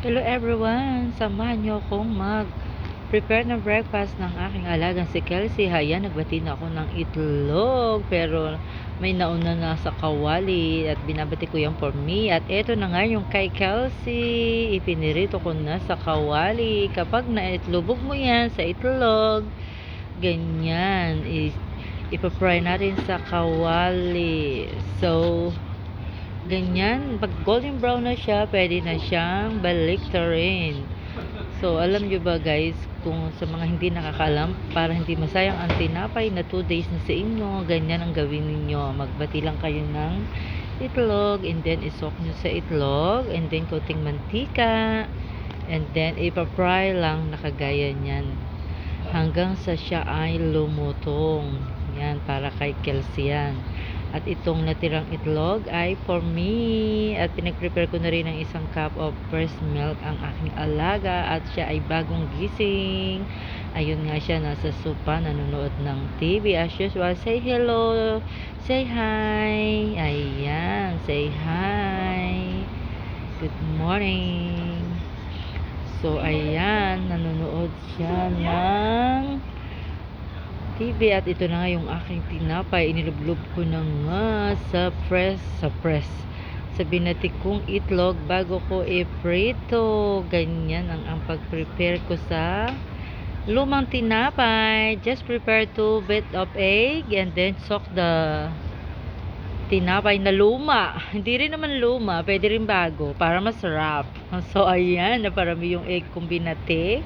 Hello everyone! Samahan niyo akong mag-prepare ng breakfast ng aking alagang si Kelsey. Hayan, nagbati na ako ng itlog. Pero may nauna na sa kawali at binabati ko yan for me. At eto na nga yung kay Kelsey. Ipinirito ko na sa kawali. Kapag naitlubog mo yan sa itlog, ganyan. Is, ipapry natin sa kawali. So, ganyan, pag golden brown na siya, pwede na siyang baliktarin. So, alam nyo ba guys, kung sa mga hindi nakakaalam, para hindi masayang ang tinapay na 2 days na sa inyo, ganyan ang gawin ninyo. Magbati lang kayo ng itlog, and then isok nyo sa itlog, and then coating mantika, and then ipapry lang nakagaya niyan. Hanggang sa siya ay lumutong. Yan, para kay Kelsey yan. At itong natirang itlog ay for me. At pinag-prepare ko na rin ng isang cup of fresh milk ang aking alaga. At siya ay bagong gising. Ayun nga siya, nasa sopa, nanonood ng TV. As usual, say hello. Say hi. Ayan, say hi. Good morning. So, ayan, nanonood siya ng TV at ito na nga yung aking tinapay. Inilublob ko na nga sa press sa press. Sa binatik kong itlog bago ko i-prito. Ganyan ang ang pag-prepare ko sa lumang tinapay. Just prepare two bit of egg and then soak the tinapay na luma. Hindi rin naman luma pwede rin bago para masarap. So ayan naparami yung egg kong binati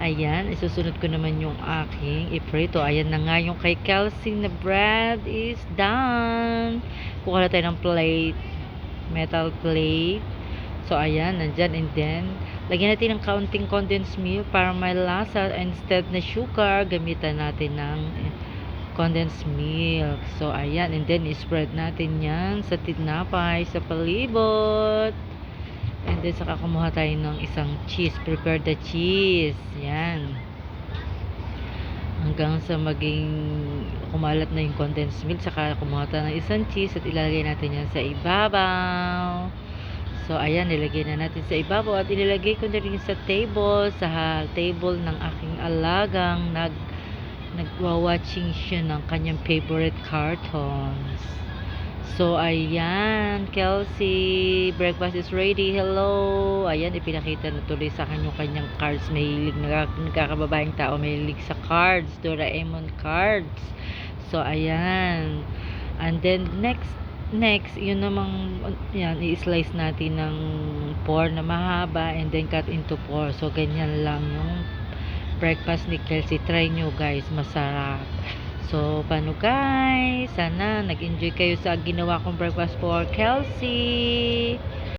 Ayan, isusunod ko naman yung aking iprito. Ayan na nga yung kay Kelsey na bread is done. Kuha na tayo ng plate. Metal plate. So, ayan, nandyan. And then, lagyan natin ng kaunting condensed milk para may lasa. Instead na sugar, gamitan natin ng condensed milk. So, ayan. And then, spread natin yan sa tinapay, sa palibot. Then, saka kumuha tayo ng isang cheese. Prepare the cheese. Yan. Hanggang sa maging kumalat na yung condensed milk. Saka kumuha tayo ng isang cheese at ilalagay natin yan sa ibabaw. So, ayan. Nilagay na natin sa ibabaw. At ilalagay ko na rin sa table. Sa table ng aking alagang nag nagwa-watching siya ng kanyang favorite cartoons. So, ayan, Kelsey, breakfast is ready. Hello. Ayan, ipinakita na tuloy sa akin yung kanyang cards. Mahilig, nagkakababaeng tao, mahilig sa cards, Doraemon cards. So, ayan. And then, next, next, yun namang, yan, i-slice natin ng 4 na mahaba and then cut into 4. So, ganyan lang yung breakfast ni Kelsey. Try nyo guys, masarap. So, paano guys? Sana nag-enjoy kayo sa ginawa kong breakfast for Kelsey.